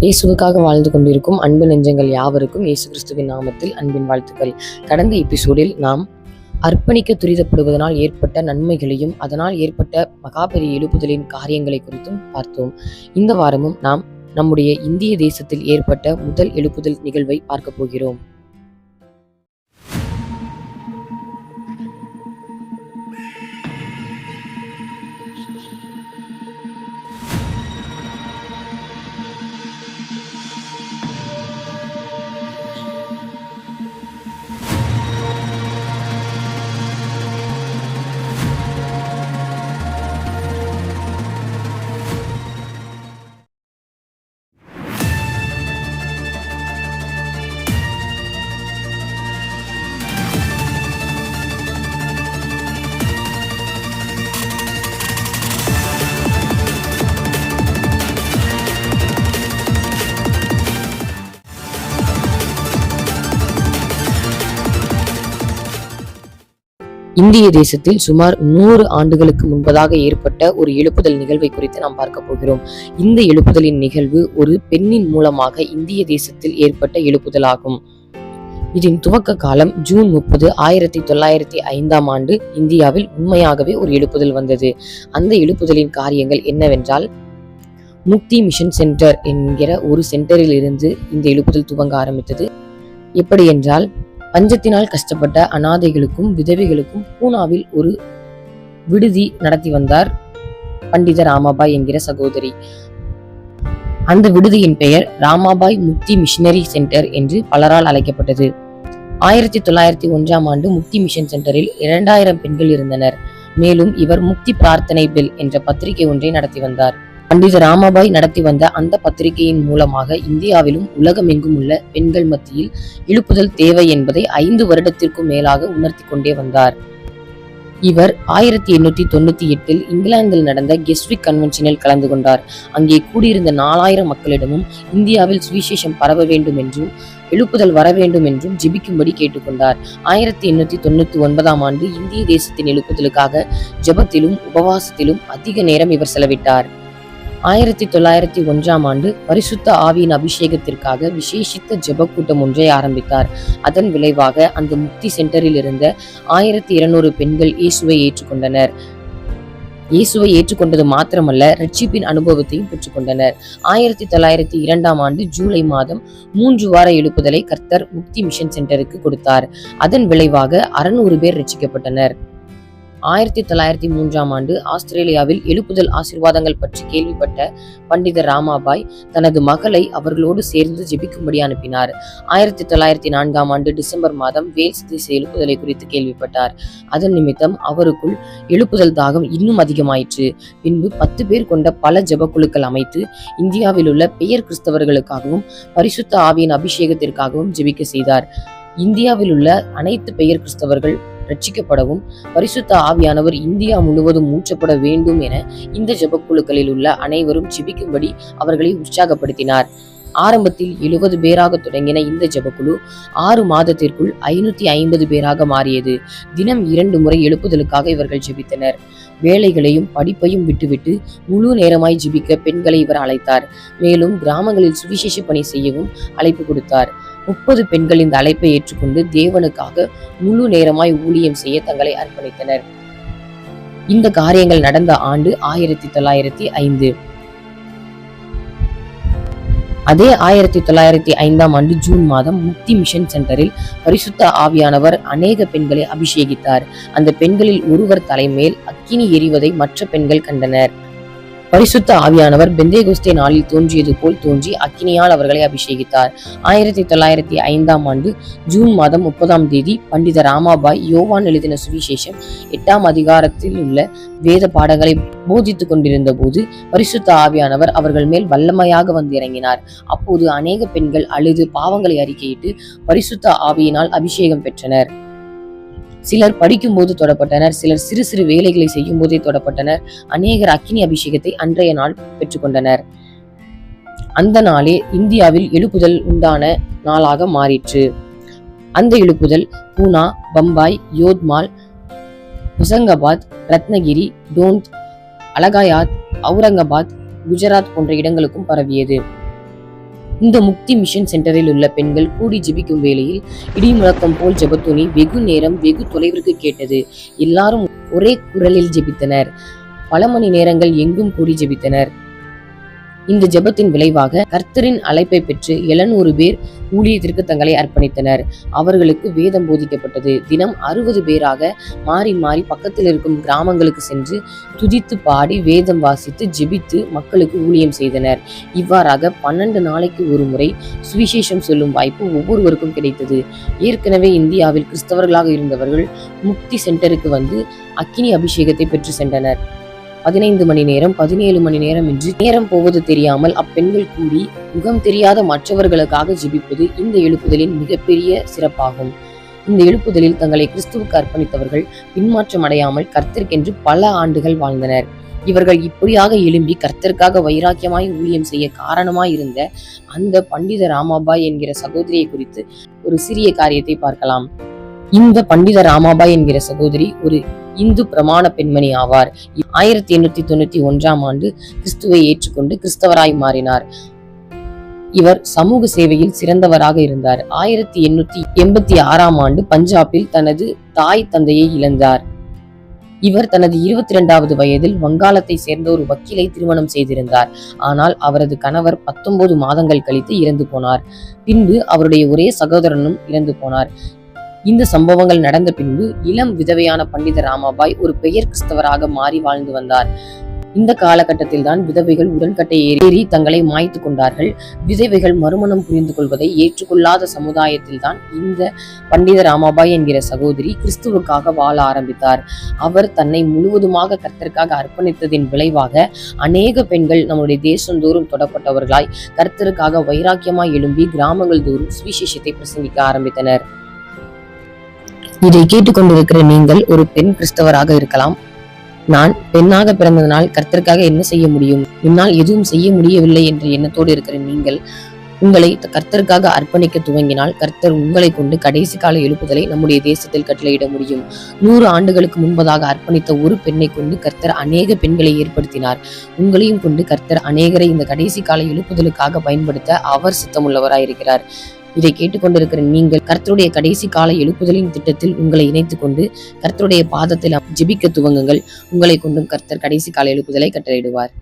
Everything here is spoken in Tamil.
இயேசுவுக்காக வாழ்ந்து கொண்டிருக்கும் அன்பு நெஞ்சங்கள் யாவருக்கும் இயேசு கிறிஸ்துவின் நாமத்தில் அன்பின் வாழ்த்துக்கள். கடந்த எபிசோடில் நாம் அர்ப்பணிக்க துரிதப்படுவதனால் ஏற்பட்ட நன்மைகளையும் அதனால் ஏற்பட்ட மகாபெரிய எழுப்புதலின் காரியங்களை குறித்தும் பார்த்தோம். இந்த வாரமும் நாம் நம்முடைய இந்திய தேசத்தில் ஏற்பட்ட முதல் எழுப்புதல் நிகழ்வை பார்க்க போகிறோம். இந்திய தேசத்தில் சுமார் நூறு ஆண்டுகளுக்கு முன்பதாக ஏற்பட்ட ஒரு எழுப்புதல் நிகழ்வை குறித்து நாம் பார்க்க போகிறோம். இந்த எழுப்புதலின் நிகழ்வு ஒரு பெண்ணின் மூலமாக இந்திய தேசத்தில் ஏற்பட்ட எழுப்புதலாகும். இதன் துவக்க காலம் ஜூன் முப்பது ஆயிரத்தி தொள்ளாயிரத்தி ஐந்தாம் ஆண்டு இந்தியாவில் உண்மையாகவே ஒரு எழுப்புதல் வந்தது. அந்த எழுப்புதலின் காரியங்கள் என்னவென்றால் முக்தி மிஷன் சென்டர் என்கிற ஒரு சென்டரில் இருந்து இந்த எழுப்புதல் துவங்க ஆரம்பித்தது. எப்படி என்றால் பஞ்சத்தினால் கஷ்டப்பட்ட அனாதைகளுக்கும் விதவைகளுக்கும் பூனாவில் ஒரு விடுதி நடத்தி வந்தார் பண்டித ராமாபாய் என்கிற சகோதரி. அந்த விடுதியின் பெயர் ராமாபாய் முக்தி மிஷனரி சென்டர் என்று பலரால் அழைக்கப்பட்டது. ஆயிரத்தி தொள்ளாயிரத்தி ஒன்றாம் ஆண்டு முக்தி மிஷன் சென்டரில் இரண்டாயிரம் பெண்கள் இருந்தனர். மேலும் இவர் முக்தி பிரார்த்தனை பெல் என்ற பத்திரிகை ஒன்றை நடத்தி வந்தார். பண்டித ராமாபாய் நடத்தி வந்த அந்த பத்திரிகையின் மூலமாக இந்தியாவிலும் உலகமெங்கும் உள்ள பெண்கள் மத்தியில் இழுப்புதல் தேவை என்பதை ஐந்து வருடத்திற்கும் மேலாக உணர்த்தி கொண்டே வந்தார். இவர் ஆயிரத்தி எண்ணூற்றி தொண்ணூத்தி எட்டில் இங்கிலாந்தில் நடந்த கெஸ்விக் கன்வென்ஷனில் கலந்து கொண்டார். அங்கே கூடியிருந்த நாலாயிரம் மக்களிடமும் இந்தியாவில் சுவிசேஷம் பரவ வேண்டும் என்றும் எழுப்புதல் வர வேண்டும் என்றும் ஜெபிக்கும்படி கேட்டுக்கொண்டார். ஆயிரத்தி எண்ணூத்தி தொண்ணூத்தி ஒன்பதாம் ஆண்டு இந்திய தேசத்தின் எழுப்புதலுக்காக ஜெபத்திலும் உபவாசத்திலும் அதிக நேரம் இவர் செலவிட்டார். ஆயிரத்தி தொள்ளாயிரத்தி ஒன்றாம் ஆண்டு பரிசுத்த ஆவியின் அபிஷேகத்திற்காக விசேஷித்த ஜெப கூட்டம் ஒன்றை ஆரம்பித்தார். அதன் விளைவாக அந்த முக்தி சென்டரில் இருந்த ஆயிரத்தி இருநூறு பெண்கள் இயேசுவை ஏற்றுக்கொண்டனர். இயேசுவை ஏற்றுக்கொண்டது மாத்திரமல்ல ரட்சிப்பின் அனுபவத்தையும் பெற்றுக்கொண்டனர். ஆயிரத்தி தொள்ளாயிரத்தி இரண்டாம் ஆண்டு ஜூலை மாதம் மூன்று வார எழுப்புதலை கர்த்தர் முக்தி மிஷன் சென்டருக்கு கொடுத்தார். அதன் விளைவாக அறுநூறு பேர் ரட்சிக்கப்பட்டனர். ஆயிரத்தி தொள்ளாயிரத்தி மூன்றாம் ஆண்டு ஆஸ்திரேலியாவில் எழுப்புதல் ஆசிர்வாதங்கள் பற்றி கேள்விப்பட்ட பண்டித ராமாபாய் தனது மகளை அவர்களோடு சேர்ந்து ஜெபிக்கும்படி அனுப்பினார். ஆயிரத்தி தொள்ளாயிரத்தி நான்காம் ஆண்டு டிசம்பர் மாதம் வேல்ஸ் தேச எழுப்புதலை குறித்து கேள்விப்பட்டார். அதன் நிமித்தம் அவருக்குள் எழுப்புதல் தாகம் இன்னும் அதிகமாயிற்று. பின்பு பத்து பேர் கொண்ட பல ஜபக்குழுக்கள் அமைத்து இந்தியாவில் உள்ள பெயர் கிறிஸ்தவர்களுக்காகவும் பரிசுத்த ஆவியின் அபிஷேகத்திற்காகவும் ஜெபிக்க செய்தார். இந்தியாவில் உள்ள அனைத்து பெயர் கிறிஸ்தவர்கள் ரட்சிக்கப்படவும் பரிசுத்த ஆவியானவர் இந்தியா முழுவதும் ஊற்றப்பட வேண்டும் என இந்த ஜபக்குழுக்களில் உள்ள அனைவரும் ஜெபிக்கும்படி அவர்களை உற்சாகப்படுத்தினார். ஆரம்பத்தில் எழுபது பேராக தொடங்கின இந்த ஜபக்குழு ஆறு மாதத்திற்குள் ஐநூத்தி ஐம்பது பேராக மாறியது. தினம் இரண்டு முறை எழுப்புதலுக்காக இவர்கள் ஜெபித்தனர். வேலைகளையும் படிப்பையும் விட்டுவிட்டு முழு நேரமாய் ஜெபிக்க பெண்களை இவர் அழைத்தார். மேலும் கிராமங்களில் சுவிசேஷ பணி செய்யவும் அழைப்பு கொடுத்தார். முப்பது பெண்கள் இந்த அழைப்பை ஏற்றுக்கொண்டு தேவனுக்காக முழு நேரமாய் ஊழியம் செய்ய தங்களை அர்ப்பணித்தனர். இந்த காரியங்கள் நடந்த ஆண்டு ஆயிரத்தி தொள்ளாயிரத்தி ஐந்து. அதே ஆயிரத்தி தொள்ளாயிரத்தி ஐந்தாம் ஆண்டு ஜூன் மாதம் முக்தி மிஷன் சென்டரில் பரிசுத்த ஆவியானவர் அநேக பெண்களை அபிஷேகித்தார். அந்த பெண்களில் ஒருவர் தலைமேல் அக்கினி எரிவதை மற்ற பெண்கள் கண்டனர். பரிசுத்த ஆவியானவர் பெந்தே குஸ்தே நாளில் தோன்றியது போல் தோன்றி அக்கினியால் அவர்களை அபிஷேகித்தார். ஆயிரத்தி தொள்ளாயிரத்தி ஐந்தாம் ஆண்டு ஜூன் மாதம் முப்பதாம் தேதி பண்டித ராமாபாய் யோவான் எழுதின சுவிசேஷம் எட்டாம் அதிகாரத்தில் உள்ள வேத பாடங்களை போதித்துக் கொண்டிருந்த போது பரிசுத்த ஆவியானவர் அவர்கள் மேல் வல்லமையாக வந்து இறங்கினார். அப்போது அநேக பெண்கள் அழுது பாவங்களை அறிக்கையிட்டு பரிசுத்த ஆவியினால் அபிஷேகம் பெற்றனர். சிலர் படிக்கும்போது தொடப்பட்டனர் சிலர் சிறு சிறு வேலைகளை செய்யும் போதே தொடப்பட்டனர். அநேகர் அக்கினி அபிஷேகத்தை அன்றைய நாள் பெற்றுக்கொண்டனர். அந்த நாளே இந்தியாவில் எழுப்புதல் உண்டான நாளாக மாறிற்று. அந்த எழுப்புதல் பூனா பம்பாய் யோத்மால் ஹொசங்காபாத் ரத்னகிரி டோந்த் அலகாயாத் அவுரங்காபாத் குஜராத் போன்ற இடங்களுக்கும் பரவியது. இந்த முக்தி மிஷன் சென்டரில் உள்ள பெண்கள் கூடி ஜெபிக்கும் வேளையில் இடி முழக்கம் போல் ஜெபத்துணி வெகு நேரம் வெகு தொலைவிற்கு கேட்டது. எல்லாரும் ஒரே குரலில் ஜெபித்தனர். பல மணி நேரங்கள் எங்கும் கூடி ஜெபித்தனர். இந்த ஜெபத்தின் விளைவாக கர்த்தரின் அழைப்பை பெற்று எழுநூறு பேர் ஊழியத்திற்கு தங்களை அர்ப்பணித்தனர். அவர்களுக்கு வேதம் போதிக்கப்பட்டது. தினம் அறுபது பேராக மாறி மாறி பக்கத்தில் இருக்கும் கிராமங்களுக்கு சென்று துதித்து பாடி வேதம் வாசித்து ஜெபித்து மக்களுக்கு ஊழியம் செய்தனர். இவ்வாறாக பன்னெண்டு நாளைக்கு ஒரு முறை சுவிசேஷம் சொல்லும் வாய்ப்பு ஒவ்வொருவருக்கும் கிடைத்தது. ஏற்கனவே இந்தியாவில் கிறிஸ்தவர்களாக இருந்தவர்கள் முக்தி சென்டருக்கு வந்து அக்கினி அபிஷேகத்தை பெற்று சென்றனர். பதினைந்து மணி நேரம் பதினேழு மணி நேரம் என்று நேரம் போவது தெரியாமல் அப்பெண்கள் கூடி முகம் தெரியாத மற்றவர்களுக்காக ஜிபிப்பது இந்த எழுப்புதலின் மிகப்பெரிய சிறப்பாகும். இந்த எழுப்புதலில் தங்களை கிறிஸ்துவுக்கு அர்ப்பணித்தவர்கள் பின்மாற்றம் அடையாமல் கர்த்தர்க்கென்று பல ஆண்டுகள் வாழ்ந்தனர். இவர்கள் இப்படியாக எழும்பி கர்த்தருக்காக வைராக்கியமாய் ஊழியம் செய்ய காரணமாய் இருந்த அந்த பண்டித ராமாபாய் என்கிற சகோதரியை குறித்து ஒரு சிறிய காரியத்தை பார்க்கலாம். இந்த பண்டித ராமாபாய் என்கிற சகோதரி ஒரு இந்து பிரமாண பெண்மணி ஆவார். ஆயிரத்தி எண்ணூத்தி தொண்ணூத்தி ஒன்றாம் ஆண்டு கிறிஸ்துவை ஏற்றுக்கொண்டு கிறிஸ்தவராய் மாறினார். இவர் சமூக சேவையில் சிறந்தவராக இருந்தார். ஆயிரத்தி எண்ணூத்தி எண்பத்தி ஆறாம் ஆண்டு பஞ்சாபில் தனது தாய் தந்தையை இழந்தார். இவர் தனது இருபத்தி இரண்டாவது வயதில் வங்காளத்தை சேர்ந்த ஒரு வக்கீலை திருமணம் செய்திருந்தார். ஆனால் அவரது கணவர் பத்தொன்பது மாதங்கள் கழித்து இறந்து போனார். பின்பு அவருடைய ஒரே சகோதரனும் இறந்து போனார். இந்த சம்பவங்கள் நடந்த பின்பு இளம் விதவையான பண்டித ராமாபாய் ஒரு பெயர் கிறிஸ்தவராக மாறி வாழ்ந்து வந்தார். இந்த காலகட்டத்தில் தான் விதவைகள் உடன்கட்டை ஏறி தங்களை மாய்த்து கொண்டார்கள். விதவைகள் மறுமணம் புரிந்து கொள்வதை ஏற்றுக்கொள்ளாத சமுதாயத்தில் தான் இந்த பண்டித ராமாபாய் என்கிற சகோதரி கிறிஸ்துவுக்காக வாழ ஆரம்பித்தார். அவர் தன்னை முழுவதுமாக கர்த்தருக்காக அர்ப்பணித்ததின் விளைவாக அநேக பெண்கள் நம்முடைய தேசந்தோறும் தொடப்பட்டவர்களாய் கர்த்தருக்காக வைராக்கியமாய் எழும்பி கிராமங்கள் தோறும் சுவிசேஷத்தை பிரசங்கிக்க ஆரம்பித்தனர். இதை கேட்டுக்கொண்டிருக்கிற நீங்கள் ஒரு பெண் கிறிஸ்தவராக இருக்கலாம். நான் பெண்ணாக பிறந்ததனால் கர்த்தருக்காக என்ன செய்ய முடியும்? என்னால் எதுவும் செய்ய முடியவில்லை என்ற எண்ணத்தோடு இருக்கிற நீங்கள் உங்களை கர்த்தருக்காக அர்ப்பணிக்க துவங்கினால் கர்த்தர் உங்களை கொண்டு கடைசி கால எழுப்புதலை நம்முடைய தேசத்தில் கட்டளையிட முடியும். நூறு ஆண்டுகளுக்கு முன்பதாக அர்ப்பணித்த ஒரு பெண்ணை கொண்டு கர்த்தர் அநேக பெண்களை ஏற்படுத்தினார். உங்களையும் கொண்டு கர்த்தர் அநேகரை இந்த கடைசி கால எழுப்புதலுக்காக பயன்படுத்த அவர் சித்தமுள்ளவராயிருக்கிறார். இதை கேட்டுக்கொண்டிருக்கிற நீங்கள் கர்த்தருடைய கடைசி கால எழுப்புதலின் திட்டத்தில் உங்களை இணைத்துக் கொண்டு கர்த்தருடைய பாதத்தில் ஜிபிக்க துவங்குங்கள். உங்களை கொண்டும் கர்த்தர் கடைசி கால எழுப்புதலை கட்டளையிடுவார்.